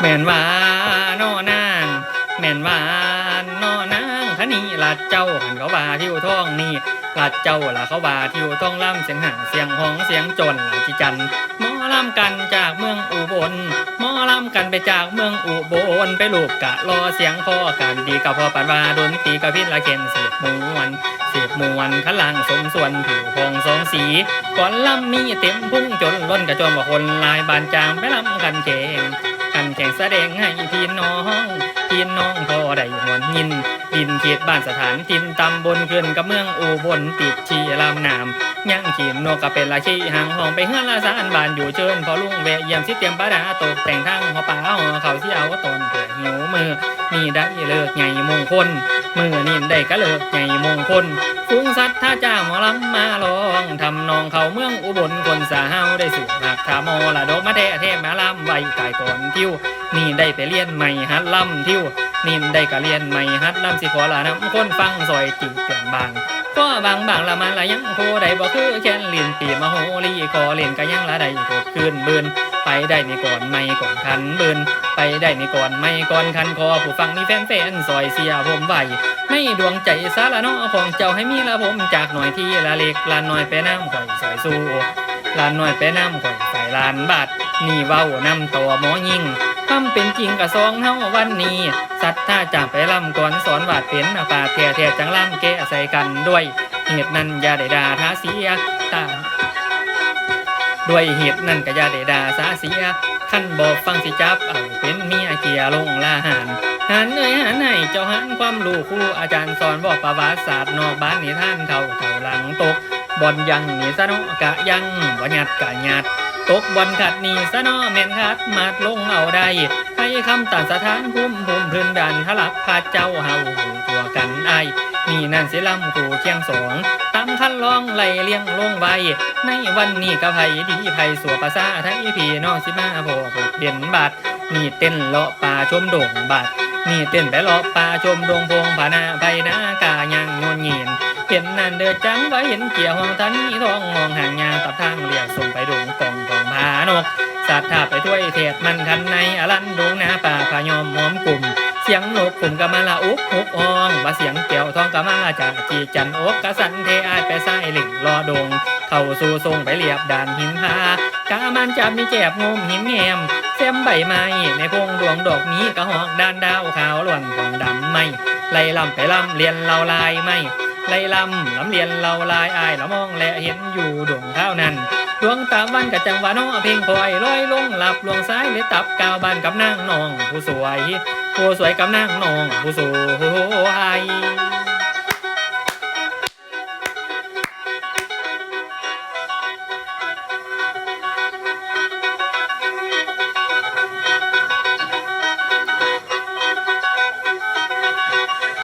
แม่นหวานอนางแม่นวานอนางคะนีลาดเจ้าหันเขาบาทิวท้องนี่ลาดเจ้าละเขาบาทิวท้องล่ำเสียงห่างเสียงห้องเสียงจนลาจิจันหมอลำกันจากเมืองอุบลหมอลำกันไปจากเมืองอุบลไปลูกกะรอเสียงพ่อกันดีกับพ่อปันวาดนตีกับพิษละเข็นเสียบมวนเสียบมวนขลังสมส่วนผิวพองสองสีก่อนลำมีเต็มพุ่งจนล้นกระจนว่าคนลายบานจางไปลำกันเก่ง แข่งแสดงให้พี่น้องพี่น้องพอได้หวนยินดินเขตบ้านสถานทินตำบลขึ้นกับเมืองอุบลติดชีลำนามย่างขีนนกกะเป็นละชีหางห้องไปเฮือนละสานบานอยู่เชิญพอลุงแวะเยี่ยมสิเตรียมปลาดาตกแต่งทั้งหอป่าหอเขาที่เอาตนเปิดหิวมือนี่ได้เลิกไงมงคลมือนี่ได้ก็เลิกไงมงคล ฟูงสัตว์ท่าจ้าหมอลำมาลองทำนองเขาเมืองอุบลคนสาเฮาได้สืบหักถามอละดกมาแทเทพมาลำไว้กายก่อนทิวนี่ได้ไปเรียนใหม่ฮัดลำทิวนี่ได้ก็เรียนใหม่ฮัดลำสิขอละน้ำคนฟังซอยติเตือนบางก็บางบางละมันละยังโคได้บ่คือแค่นลียนปีมาโหรีขอเล่นก็ยังละได้กดคืนเบืน ไปได้นี่ก่อนไม่ก่อนคันเบืนไปได้นี่ก่อนไม่ก่อนคันคอผู้ฟังนี่แฟนแฟนๆซอยเสียผมไหวไม่ดวงใจสาละเนาะของเจ้าให้มีละผมจากหน่อยที่ละเล็กลานน้อยไปน้ำข่อยซอยสู้ลานน้อยไปน้ำข่อยใส่ลานบาทนี่เว้านำต่อหมอยิงทำเป็นจริงกะซองเฮาวันนี้สัตว์ถ้าจากไปล่ำก่อนสอนวาดเป็นอาปาแท่แท่จังล่ำแกใส่กันด้วย เหตุนั้นอย่าได้ด่าท้าเสียตา ด้วยเหตุนั้นก็ย่าได้ด่าสาเสียขั้นบอกฟังสิจับเอาเป็นเมียเกียร์ลงลาหานหันเอ้ยหันให้เจ้าหันความรู้ครูอาจารย์สอนบอกประวัติศาสตร์นอกบ้านนิท่านเท่าเท่าหลังตกบอลยังนี่ซะเนาะกะยังบ่หยัดกะหยัดตกบอลขัดหนีสะนอแม่นคัดมาดลงเอาได้ให้คำตัดสถานภูมิภูมิพื้นดันทลักพาเจ้าเฮาหูตัวกันไอายนี่นั่นเสิลำกูเคียงสอง คันลองไล่เลี้ยงลงไว้ในวันนี้กะไผดีไผสัวภาษาไทยพี่น้องสิมาพอพบเห็นบาดนี่เต้นเลาะป่าชมดงบาดนี่เต้นไปเลาะป่าชมดงพงผานาไผนากายังโยนเงียนเห็นนั่นเดือดจังว่าเห็นเกี่ยวห้องทันนี้ท้องมองห่างยางตับทางเรียกส่งไปดงกองกองพานกสัตว์ถ้าไปถ้วยเทศมันคันในอลันดง สียงนกกลุ่มกะมาละอุกหุกอองว่าเสียงเกี่ยวทองกะมาจากจีจันอกกะสันเทอายไปไส้หลิงรอดง เข้าสู่ทรงไปเรียบด่านหินพากามันจับมีแจบงมหินแงมเสียมใบไม้ในพงดวงดอกนี้กะหอกด้านดาวขาวล้วนของดำไม่ไล่ลำไปลำเรียนเราลายไม่ไล่ลำลำเลียนเราลายอายละมองและเห็นอยู่ดวงเท่านั้น ดวงตาวันกับจังหวะน้องเพลงคอยลอยลงหลับลวงซ้ายหลือตับกาวบ้านกับนางนอง ผู้สวย ผู้สวยกับนางนอง ผู้สวย